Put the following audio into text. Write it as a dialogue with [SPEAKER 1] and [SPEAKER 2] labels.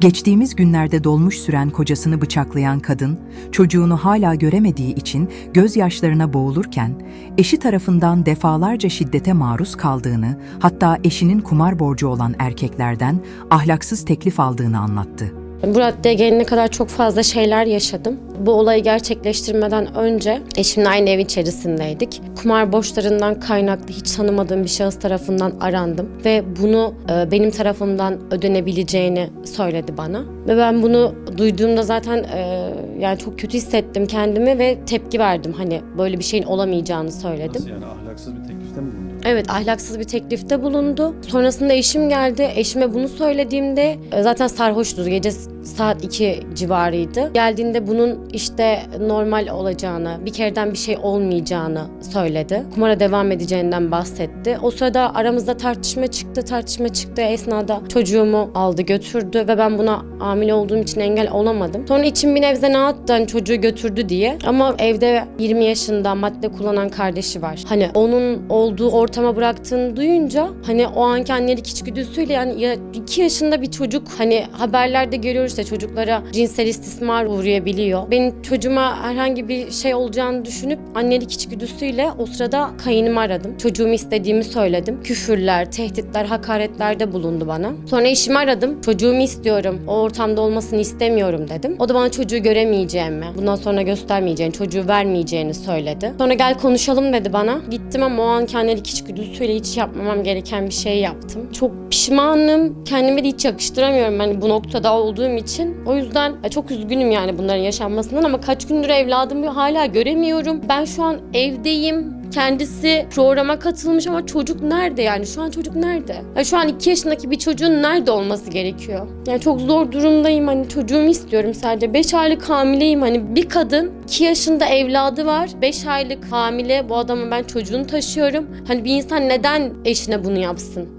[SPEAKER 1] Geçtiğimiz günlerde dolmuş süren kocasını bıçaklayan kadın, çocuğunu hala göremediği için gözyaşlarına boğulurken, eşi tarafından defalarca şiddete maruz kaldığını, hatta eşinin kumar borcu olan erkeklerden ahlaksız teklif aldığını anlattı.
[SPEAKER 2] Bu raddeye gelene kadar çok fazla şeyler yaşadım. Bu olayı gerçekleştirmeden önce eşimle aynı ev içerisindeydik. Kumar borçlarından kaynaklı hiç tanımadığım bir şahıs tarafından arandım ve bunu e, benim tarafımdan ödenebileceğini söyledi bana. Ve ben bunu duyduğumda zaten e, yani çok kötü hissettim kendimi ve tepki verdim. Hani böyle bir şeyin olamayacağını söyledim.
[SPEAKER 3] Nasıl yani ahlaksız bir teklifte mi bulundu?
[SPEAKER 2] Evet ahlaksız bir teklifte bulundu. Sonrasında eşim geldi. Eşime bunu söylediğimde e, zaten sarhoştu. Gece saat 2 civarıydı. Geldiğinde bunun işte normal olacağını, bir kereden bir şey olmayacağını söyledi. Kumara devam edeceğinden bahsetti. O sırada aramızda tartışma çıktı. Tartışma çıktı esnada çocuğumu aldı götürdü ve ben buna hamile olduğum için engel olamadım. Sonra içim bir nebze ne attı hani çocuğu götürdü diye. Ama evde 20 yaşında madde kullanan kardeşi var. Hani onun olduğu ortama bıraktığını duyunca hani o anki annelik içgüdüsüyle yani ya 2 yaşında bir çocuk hani haberlerde görüyoruz işte çocuklara cinsel istismar uğrayabiliyor. Benim çocuğuma herhangi bir şey olacağını düşünüp annelik içgüdüsüyle o sırada kayınımı aradım. Çocuğumu istediğimi söyledim. Küfürler, tehditler, hakaretlerde bulundu bana. Sonra eşimi aradım. Çocuğumu istiyorum. O ortamda olmasını istemiyorum dedim. O da bana çocuğu göremeyeceğimi, bundan sonra göstermeyeceğini, çocuğu vermeyeceğini söyledi. Sonra gel konuşalım dedi bana. Gittim ama o anki annelik içgüdüsüyle hiç yapmamam gereken bir şey yaptım. Çok pişmanım. Kendime de hiç yakıştıramıyorum hani bu noktada olduğum için. O yüzden çok üzgünüm yani bunların yaşanmasından ama kaç gündür evladımı hala göremiyorum. Ben şu an evdeyim. Kendisi programa katılmış ama çocuk nerede yani? Şu an çocuk nerede? Ya şu an 2 yaşındaki bir çocuğun nerede olması gerekiyor? Yani çok zor durumdayım hani çocuğumu istiyorum sadece. 5 aylık hamileyim hani bir kadın 2 yaşında evladı var. 5 aylık hamile bu adamın ben çocuğunu taşıyorum. Hani bir insan neden eşine bunu yapsın?